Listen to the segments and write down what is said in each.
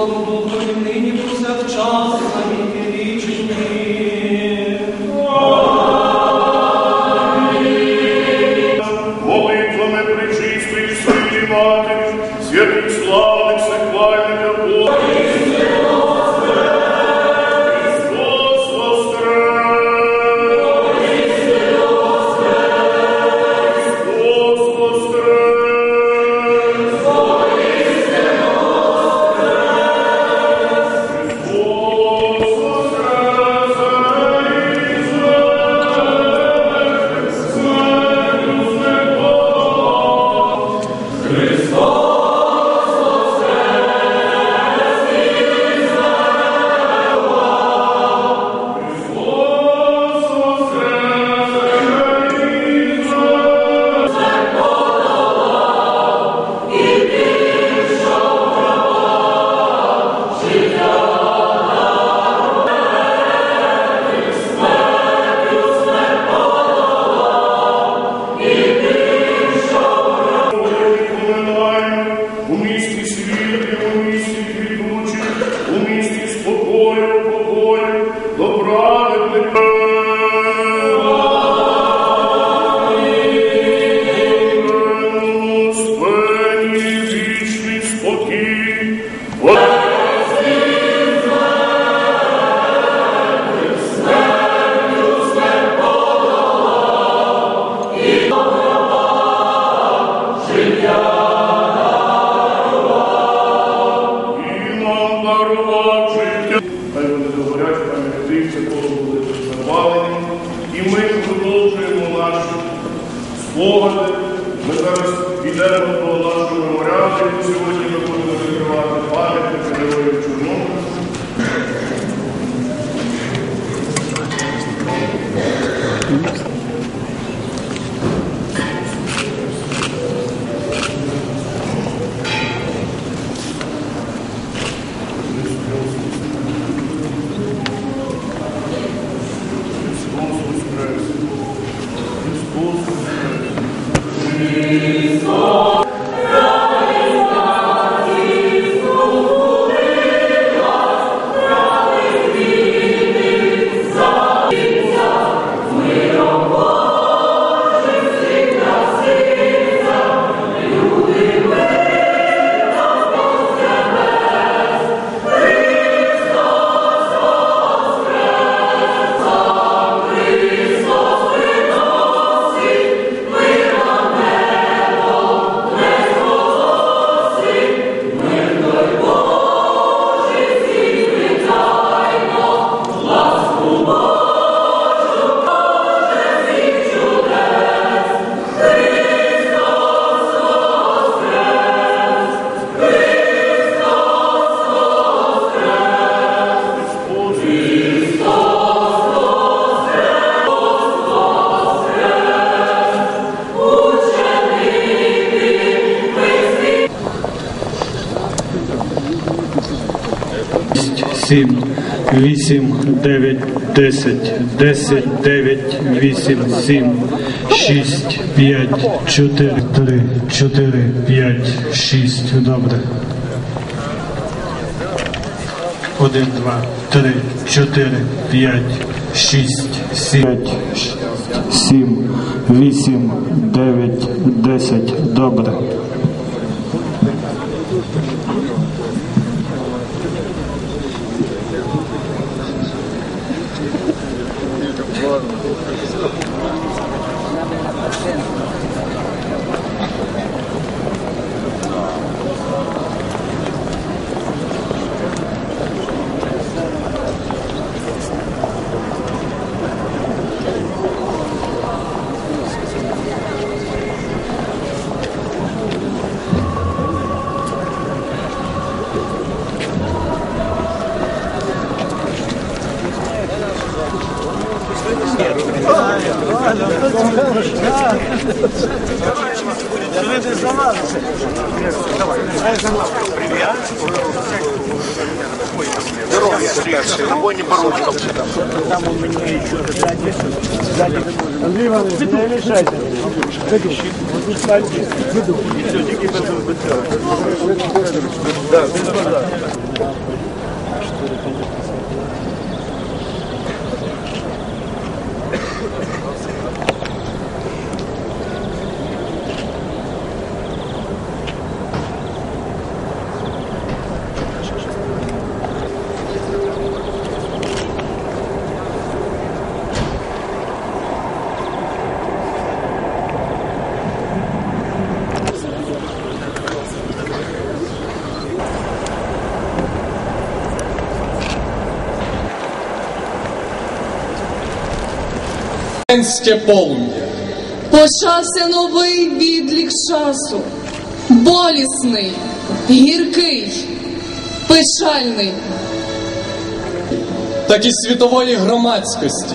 Святому Духові нині повсякчас на віки вічні. 7, 8, 9, 10, 10, 9, 8, 7, 6, 5, 4, 3, 4, 5, 6. Добре. 1, 2, 3, 4, 5, 6, 7, 7, 8, 9, 10. Добре. sin. Здоровья, не по ручкам. Там у меня еще сзади. Сзади. Андрей Иванович, не мешайте. Вот тут стальки. Выдох. И все, дикий без Да, без вода. Студентське полум'я. Почався новий відлік часу, болісний, гіркий, печальний. так і світової громадськості,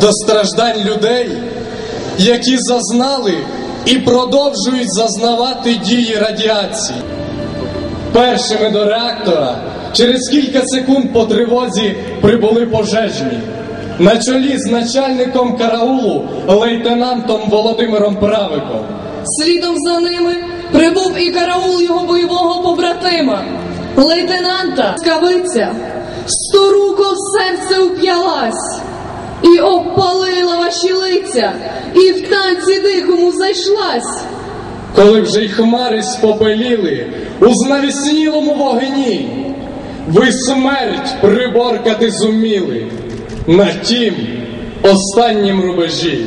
до страждань людей, які зазнали і продовжують зазнавати дії радіації. Першими до реактора через кілька секунд по тривозі прибули пожежні. На чолі з начальником караулу лейтенантом Володимиром Правиком. Слідом за ними прибув і караул його бойового побратима, лейтенанта Скавиця. Сторуко в серце уп'ялась і обпалила ваші лиця, і в танці дихому зайшлась. Коли вже й хмари спопеліли у знавіснілому вогні, ви смерть приборкати зуміли на тім останнім рубежі.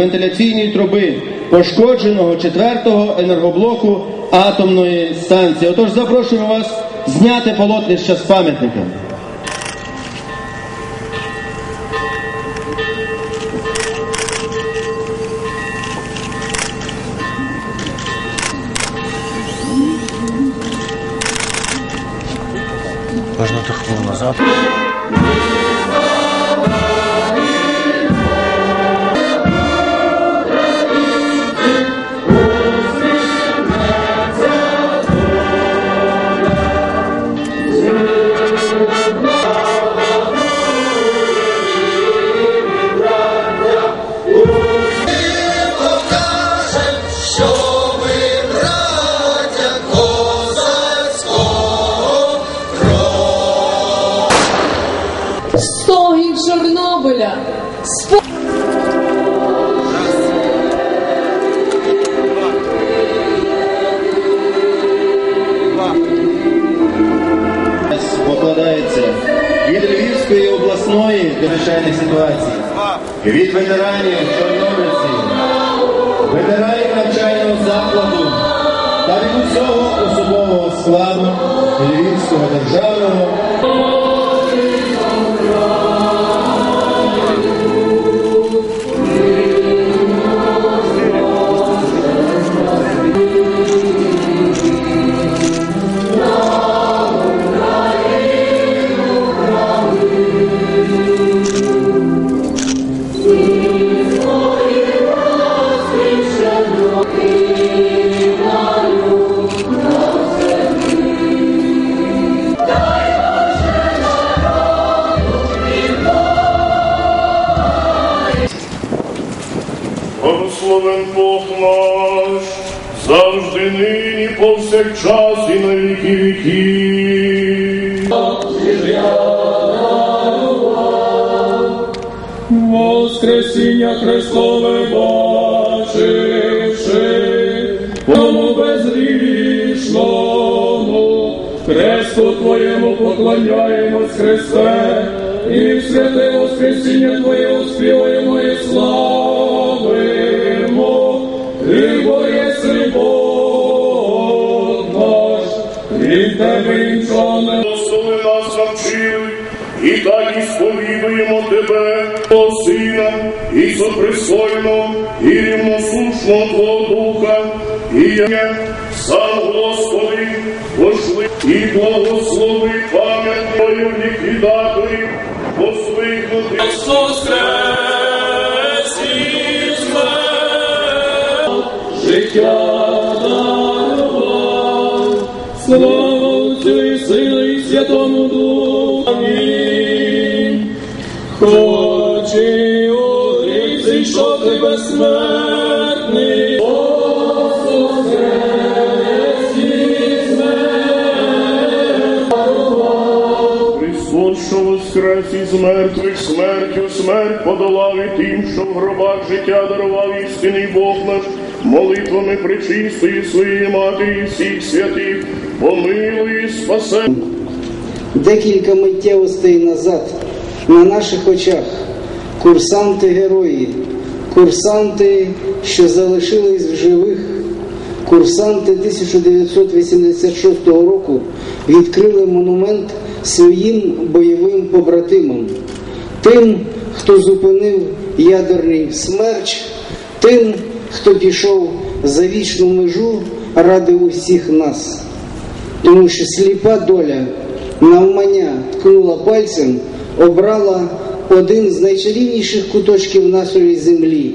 вентиляційної труби пошкодженого четвертого енергоблоку атомної станції. Отож запрошуємо вас зняти полотнище з пам'ятника. Львівського державного повсякчас і на віки віків. Воскресіння Христове бачивши, тому безгрішному, Хресту Твоєму поклоняємось, Христе, і в святе Воскресіння Твоє успіваємо і славимо, Ти єси Бог Тебе не Благослови нас навчили, і так і сповідуємо Тебе, о Сина, і сопристойно, і рівносушно Твого Духа, і я сам Господи, пошли і благослови пам'ять Твою ліквідаторів, посвикнути. життя мертвих смертю, смерть подолав і тим, що в гробах життя дарував істинний Бог наш, молитвами причистої своєї матері і всіх святих, помилуй і спасе. Декілька миттєвостей назад на наших очах курсанти герої, курсанти, що залишились в живих, курсанти 1986 року відкрили монумент своїм бойовим побратимам, тим, хто зупинив ядерний смерч, тим, хто пішов за вічну межу ради усіх нас. Тому що сліпа доля навмання ткнула пальцем, обрала один з найчарівніших куточків нашої землі,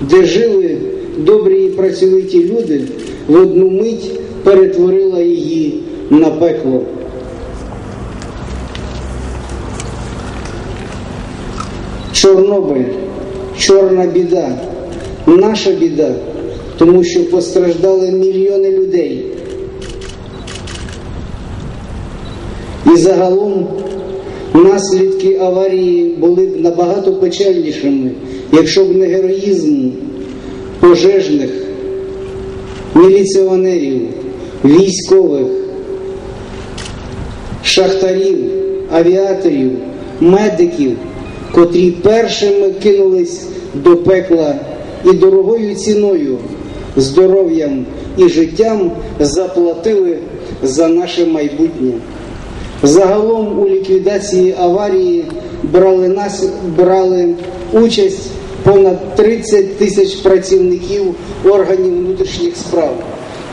де жили добрі працьовиті люди, в одну мить перетворила її на пекло. Чорнобиль, чорна біда, наша біда, тому що постраждали мільйони людей. І загалом наслідки аварії були б набагато печальнішими, якщо б не героїзм пожежних, міліціонерів, військових, шахтарів, авіаторів, медиків, котрі першими кинулись до пекла і дорогою ціною, здоров'ям і життям заплатили за наше майбутнє. Загалом у ліквідації аварії брали, нас, брали участь понад 30 тисяч працівників органів внутрішніх справ,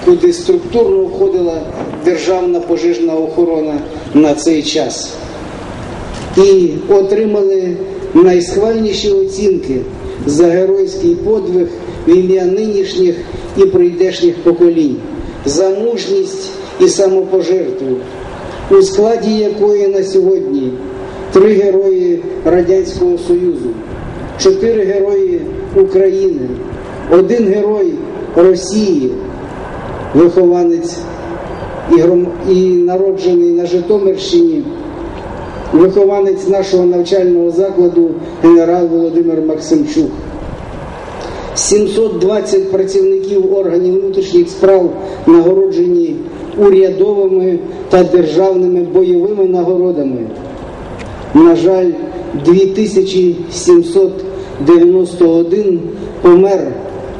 куди структурно входила державна пожежна охорона на цей час. І отримали найсхвальніші оцінки за геройський подвиг в ім'я нинішніх і прийдешніх поколінь, за мужність і самопожертву у складі якої на сьогодні три герої Радянського Союзу, чотири герої України, один герой Росії, вихованець і, гром... і народжений на Житомирщині, вихованець нашого навчального закладу генерал Володимир Максимчук. 720 працівників органів внутрішніх справ нагороджені урядовими та державними бойовими нагородами. На жаль, 2791 помер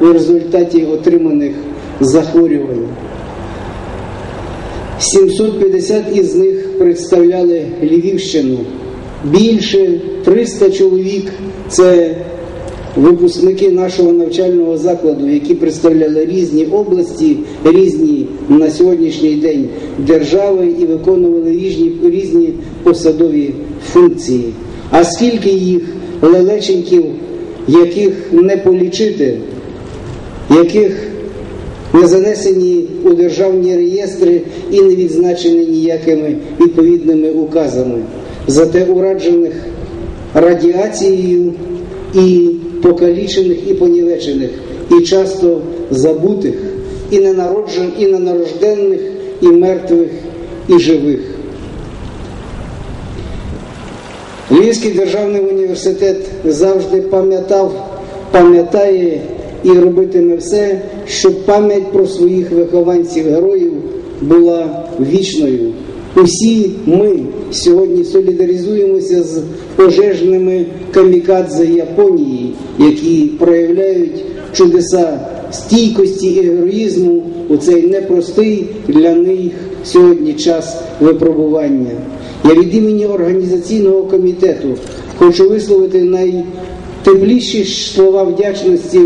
у результаті отриманих захворювань. 750 із них представляли Львівщину. Більше 300 чоловік це випускники нашого навчального закладу, які представляли різні області, різні на сьогоднішній день держави і виконували різні, різні посадові функції. А скільки їх лелеченьків, яких не полічити, яких не занесені у державні реєстри і не відзначені ніякими відповідними указами, зате ураджених радіацією і покалічених і понівечених, і часто забутих, і ненароджених, і ненарожденних, і мертвих, і живих. Львівський державний університет завжди пам'ятав, пам'ятає і робитиме все, щоб пам'ять про своїх вихованців-героїв була вічною. Усі ми сьогодні солідаризуємося з пожежними камікадзе Японії, які проявляють чудеса стійкості і героїзму у цей непростий для них сьогодні час випробування. Я від імені організаційного комітету хочу висловити найтепліші слова вдячності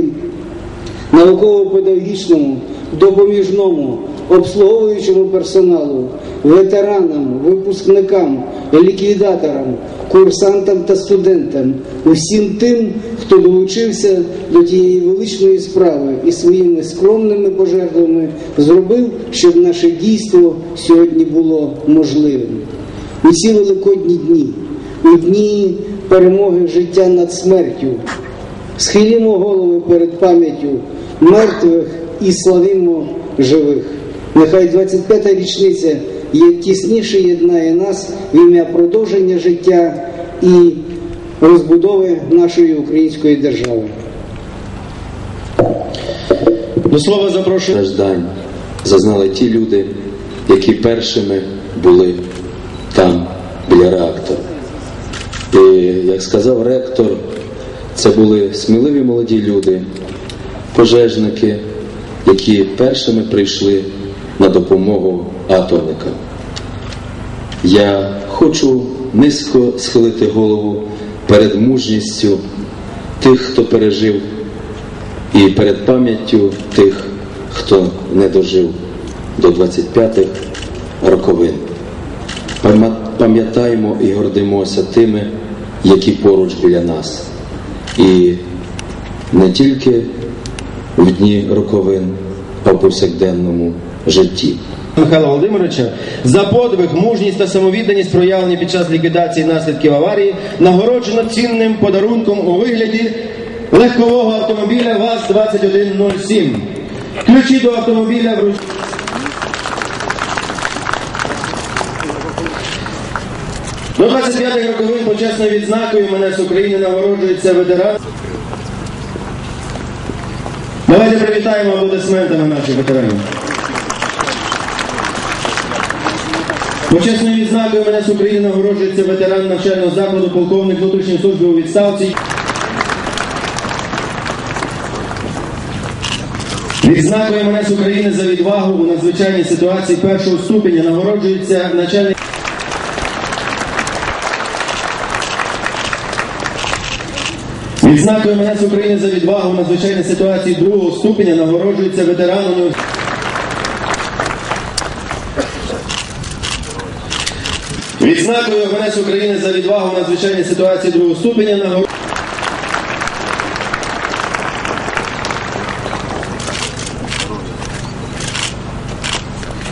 науково-педагогічному, допоміжному, обслуговуючому персоналу, ветеранам, випускникам, ліквідаторам, курсантам та студентам, усім тим, хто долучився до тієї величної справи і своїми скромними пожертвами зробив, щоб наше дійство сьогодні було можливим. У ці великодні дні, у дні перемоги життя над смертю, схилімо голови перед пам'яттю мертвих і славімо живих. Нехай 25-та річниця є тісніше єднає нас в ім'я продовження життя і розбудови нашої української держави. До слова запрошую. страждань зазнали ті люди, які першими були там, біля реактора. І, як сказав ректор, це були сміливі молоді люди, пожежники, які першими прийшли на допомогу атомникам. Я хочу низько схилити голову перед мужністю тих, хто пережив, і перед пам'яттю тих, хто не дожив до 25-х роковин. Пам'я- Пам'ятаємо і гордимося тими, які поруч біля нас. І не тільки в дні роковин, а в повсякденному житті. Михайла Володимировича за подвиг, мужність та самовідданість проявлені під час ліквідації наслідків аварії нагороджено цінним подарунком у вигляді легкового автомобіля ВАЗ-2107. Ключі до автомобіля вруч... До 25-х роковин почесною відзнакою мене з України нагороджується ветеран. Давайте привітаємо аплодисментами наших ветеранів. Почесною відзнакою мене з України нагороджується ветеран навчального закладу, полковник внутрішньої служби у відставці. Відзнакою мене з України за відвагу у надзвичайній ситуації першого ступеня нагороджується начальник. Відзнакою з України за відвагу у надзвичайній ситуації другого ступеня нагороджується ветеран університету. Відзнакою ВНС України за відвагу в надзвичайній ситуації другого ступеня нагород...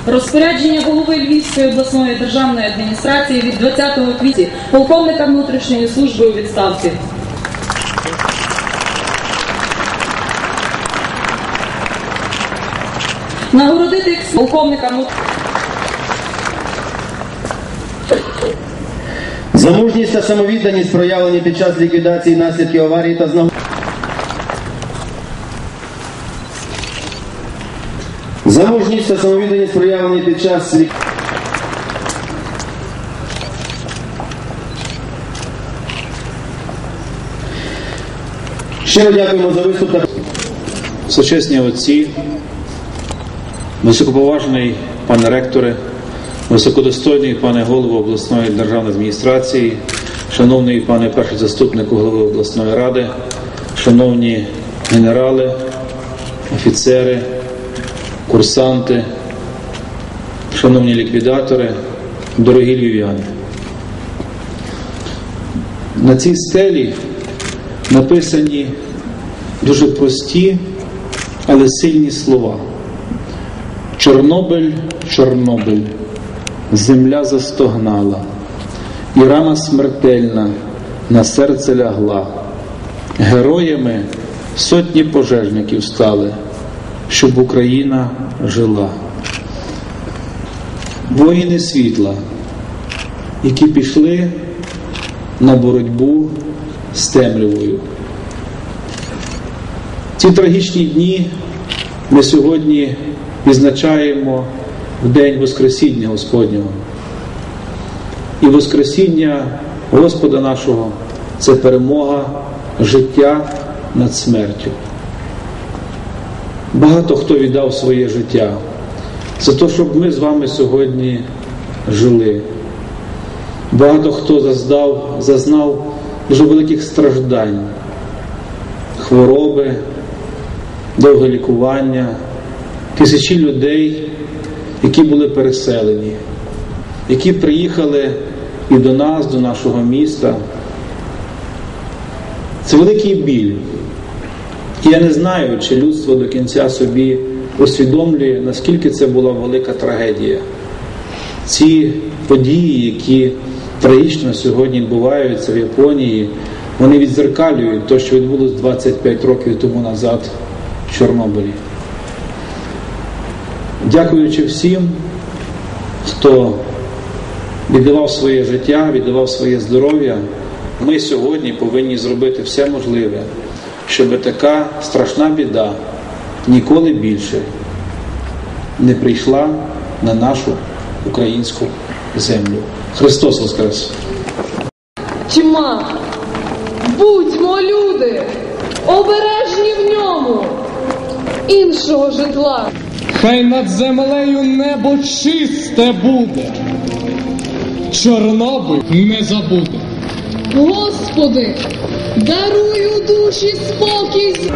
Розпорядження голови Львівської обласної державної адміністрації від 20 квітня полковника внутрішньої служби у відставці. Нагородити полковника За мужність та самовідданість проявлені під час ліквідації наслідків аварії та знаг... За мужність та самовідданість проявлені під час лік... Щиро дякуємо за виступ Сучасні отці, високоповажний пане ректоре, високодостойний пане голово обласної державної адміністрації, шановний пане перший заступник голови обласної ради, шановні генерали, офіцери, курсанти, шановні ліквідатори, дорогі львів'яни. На цій стелі написані дуже прості, але сильні слова. Чорнобиль, Чорнобиль, земля застогнала, і рана смертельна на серце лягла. Героями сотні пожежників стали, щоб Україна жила. Воїни світла, які пішли на боротьбу з темрявою. Ці трагічні дні ми сьогодні відзначаємо в День Воскресіння Господнього. І Воскресіння Господа нашого це перемога життя над смертю. Багато хто віддав своє життя за те, щоб ми з вами сьогодні жили. Багато хто заздав, зазнав дуже великих страждань, хвороби, довге лікування, тисячі людей, які були переселені, які приїхали і до нас, до нашого міста. Це великий біль. І я не знаю, чи людство до кінця собі усвідомлює, наскільки це була велика трагедія. Ці події, які трагічно сьогодні відбуваються в Японії, вони відзеркалюють те, що відбулося 25 років тому назад в Чорнобилі. Дякуючи всім, хто віддавав своє життя, віддавав своє здоров'я, ми сьогодні повинні зробити все можливе, щоб така страшна біда ніколи більше не прийшла на нашу українську землю. Христос Воскрес! Тьма, будьмо люди, обережні в ньому. іншого житла. Хай над землею небо чисте буде, Чорнобиль не забуде. Господи, даруй у душі спокій.